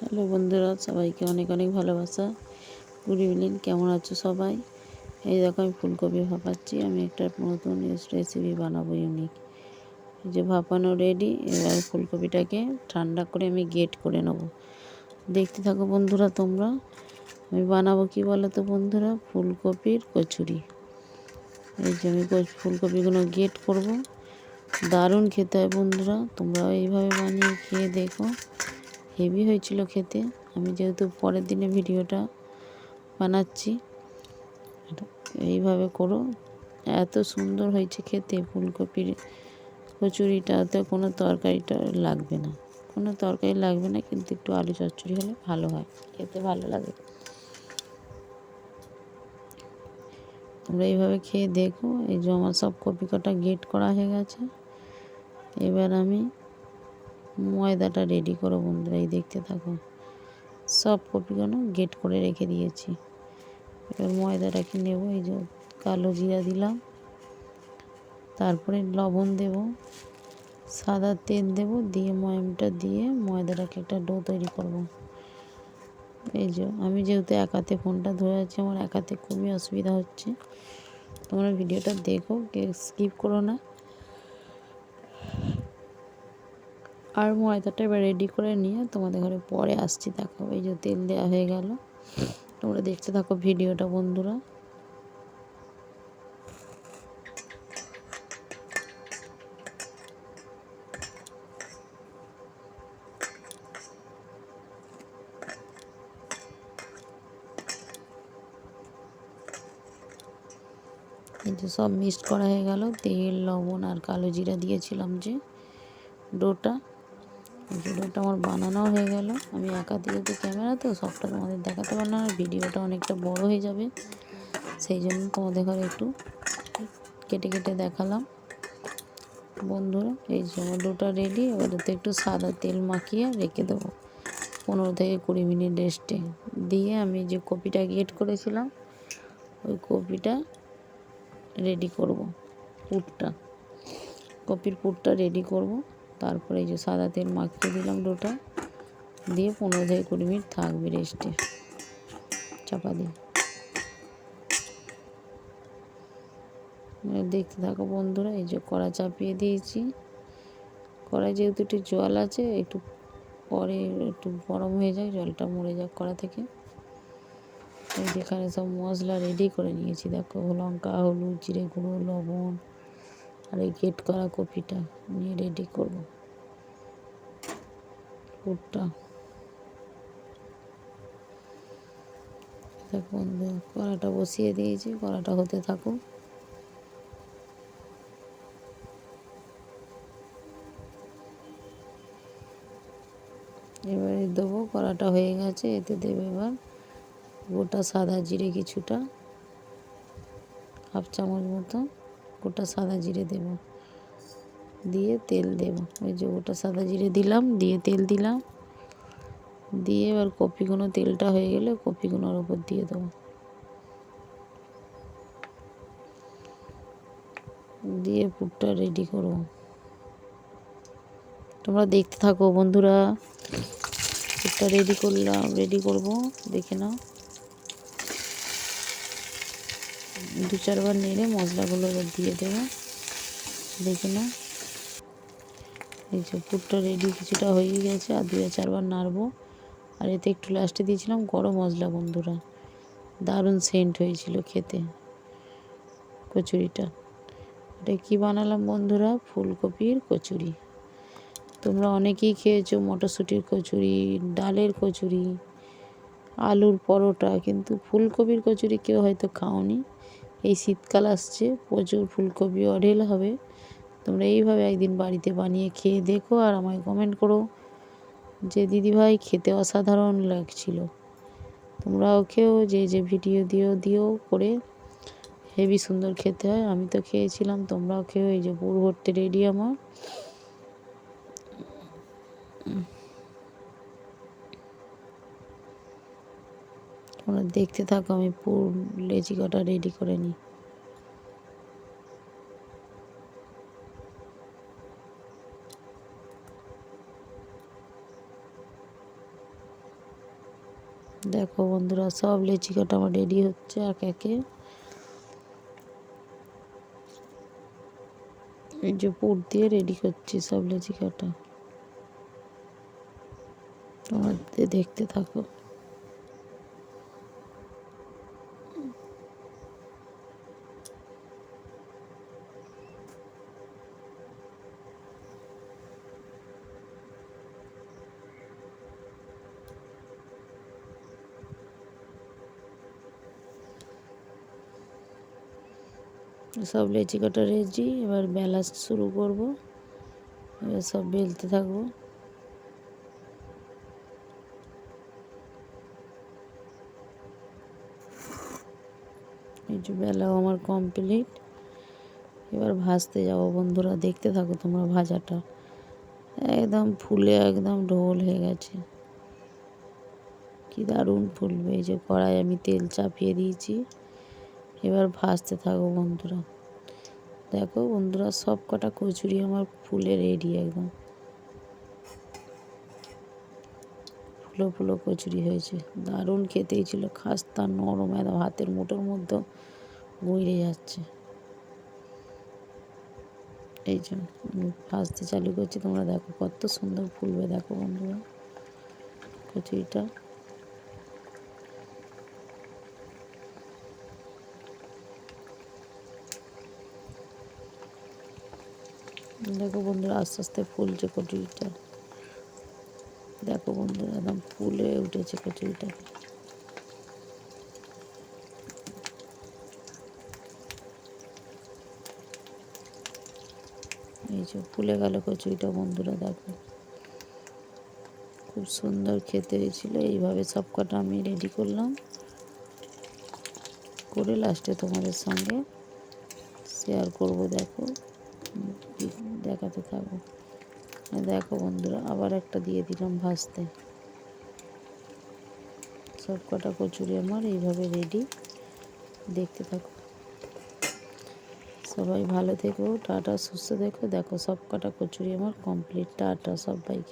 Hello বন্ধুরা, সবাইকে অনেক অনেক ভালোবাসা। গুড ইভিনিং, কেমন আছো সবাই? এই দেখো, আমি ফুলকপি ভাপাচ্ছি। আমি একটা নতুন রেসিপি বানাবো ইউনিক এই যে ভাপানো রেডি এবার ফুলকপিটাকে ঠান্ডা করে আমি গেট করে নেব। দেখতে থাকো বন্ধুরা তোমরা। আমি বানাবো কি বলো তো বন্ধুরা? ফুলকপির কচুরি। এই যে আমি ফুলকপিগুলো গেট করব। দারুণ খেতে হয় বন্ধুরা। তোমরাও এইভাবে বানিয়ে খেয়ে দেখো। হেভি হয়েছিল খেতে। আমি যেহেতু পরের দিনে ভিডিওটা বানাচ্ছি এইভাবে করো। এত সুন্দর হয়েছে খেতে, ফুলকপির কচুরিটাতে কোনো তরকারিটা লাগবে না। কোনো তরকারি লাগবে না, কিন্তু একটু আলু চচ্চড়ি হলে ভালো হয়, খেতে ভালো লাগে। তোমরা এইভাবে খেয়ে দেখো, এই যে আমার সব কপি কটা গেট করা হয়ে গেছে। এবার আমি ময়দাটা রেডি করো বন্ধুরা, এই দেখতে থাকো। সব কপিগুলো গেট করে রেখে দিয়েছি। এবার ময়দাটাকে নেব, এই যে কালো জিরা দিলাম। তারপরে লবণ দেব, সাদা তেল দেব, দিয়ে ময়মটা দিয়ে ময়দাটাকে একটা ডো তৈরি করব। এই যে, আমি যেহেতু একাতে ফোনটা ধরে আছি, আমার একাতে খুবই অসুবিধা হচ্ছে। তোমরা ভিডিওটা দেখো স্কিপ করো না। আর ময়দাটা এবার রেডি করে নিয়ে তোমাদের ঘরে পরে আসছি, দেখো এই যে তেল দেওয়া হয়ে গেল। তোমরা দেখতে থাকো ভিডিওটা, বন্ধুরা। এই যে সব মিক্সড করা হয়ে গেল। তেল, লবণ আর কালো জিরা দিয়েছিলাম যে ডোটা। ভিডিওটা আমার বানানো হয়ে গেল। আমি একা যেহেতু ক্যামেরা তো, সবটা তোমাদের দেখাতে পারলাম না, ভিডিওটা অনেকটা বড় হয়ে যাবে। সেই জন্য তোমাদের ঘরে একটু কেটে কেটে দেখালাম। বন্ধুরা, এই ডোটা রেডি, এবার এতে একটু সাদা তেল মাখিয়ে রেখে দেবো। পনেরো থেকে কুড়ি মিনিট রেস্টে। দিয়ে আমি যে কপিটা গেট করেছিলাম, ওই কপিটা রেডি করব, পুরটা। কপির পুরটা রেডি করব। তারপরে এই যে সাদা তেল মাখিয়ে দিলাম ডোটা। দিয়ে পনেরো থেকে কুড়ি মিনিট থাকবে রেস্টে। চাপা দিয়ে। দেখতে থাকো বন্ধুরা, এই যে কড়া চাপিয়ে দিয়েছি। কড়াই যেহেতু একটু জল আছে, একটু পরে একটু গরম হয়ে যায়, জলটা মরে যাক কড়া থেকে। এই যেখানে সব মশলা রেডি করে নিয়েছি। দেখো লঙ্কা, হলুদ, জিরে গুঁড়ো, লবণ আর এই গেট করা কপিটা নিয়ে রেডি করব। পুরটা। বন্ধু, কড়াটা বসিয়ে দিয়েছি, কড়াটা হতে থাকুক। এবারে দেবো, কড়াটা হয়ে গেছে, এতে দেবে এবার গোটা সাদা জিরে কিছুটা, হাফ চামচ মতো। গোটা সাদা জিরে দেব। দিয়ে তেল দেব। ওই যে গোটা সাদা জিরে দিলাম, দিয়ে তেল দিলাম। দিয়ে এবার কপিগুলো তেলটা হয়ে গেলে কপিগুলোর ওপর দিয়ে দেবো। দিয়ে পুরটা রেডি করব। তোমরা দেখতে থাকো বন্ধুরা। পুরটা রেডি করলাম রেডি করব। দেখে নাও। দু চারবার নেড়ে মশলাগুলো দিয়ে দেবো। দেখে না এই যে পুরটা রেডি কিছুটা হয়ে গেছে, আর দু চারবার নাড়বো। আর এতে একটু লাস্টে দিয়েছিলাম গরম মশলা, বন্ধুরা। দারুণ সেন্ট হয়েছিল খেতে। কচুরিটা। এটা কি বানালাম, বন্ধুরা? ফুলকপির কচুরি। তোমরা অনেকেই খেয়েছো মটরশুঁটির কচুরি, ডালের কচুরি, আলুর পরোটা, কিন্তু ফুলকপির কচুরি কেউ হয়তো খাওনি। এই শীতকাল আসছে, প্রচুর ফুলকপি অঢেল হবে। তোমরা এইভাবে একদিন বাড়িতে বানিয়ে খেয়ে দেখো আর আমায় কমেন্ট করো যে দিদিভাই খেতে অসাধারণ লাগছিল। তোমরা ওকেও যে যে ভিডিও দিও দিও করে। হেভি সুন্দর খেতে হয়, আমি তো খেয়েছিলাম, তোমরাও খেও, এই যে পুর ভর্তি রেডি আমার। তোমরা দেখতে থাকো, আমি পুর লেচি কটা রেডি করে নিই। দেখো বন্ধুরা, সব লেচি কাটা আমার রেডি হচ্ছে এক একে। এই যে পুর দিয়ে রেডি করছি সব লেচি কাটা। তোমরা দে- দেখতে থাকো। সব লেচি কাটা রেডি এবার বেলা শুরু করব। এবার সব বেলতে থাকব। এই যে বেলাও আমার কমপ্লিট এবার ভাজতে যাব বন্ধুরা, দেখতে থাকো তোমরা ভাজাটা। একদম ফুলে একদম ঢোল হয়ে গেছে। কি দারুণ ফুলবে, এই যে কড়াই আমি তেল চাপিয়ে দিয়েছি। এবার ভাজতে থাকো বন্ধুরা। দেখো বন্ধুরা সব কটা কচুরি আমার ফুলে রেডি একদম। ফুলো ফুলো কচুরি হয়েছে। দারুণ খেতেই ছিল খাস্তা নরম একদম হাতের মুঠোর মধ্যে গুঁড়ে যাচ্ছে। এই জন্য ভাজতে চালু করছি, তোমরা দেখো কত সুন্দর ফুলবে, দেখো বন্ধুরা। কচুরিটা দেখো বন্ধুরা, আস্তে আস্তে ফুলছে কচুরিটা। দেখো বন্ধুরা, একদম ফুলে উঠেছে কচুরিটা। এই যে ফুলে গেল কচুরিটা বন্ধুরা, দেখো। খুব সুন্দর খেতে হয়েছিল, এইভাবে সব কটা আমি রেডি করলাম। করে লাস্টে তোমাদের সঙ্গে শেয়ার করব, দেখো। দেখাতে থাকব। দেখো বন্ধুরা, আবার একটা দিয়ে দিলাম ভাজতে। সব কটা কচুরি আমার এইভাবে রেডি দেখতে থাকো। সবাই ভালো থেকো, টাটা, সুস্থ দেখো দেখো সব কটা কচুরি আমার কমপ্লিট টাটা সবাইকে।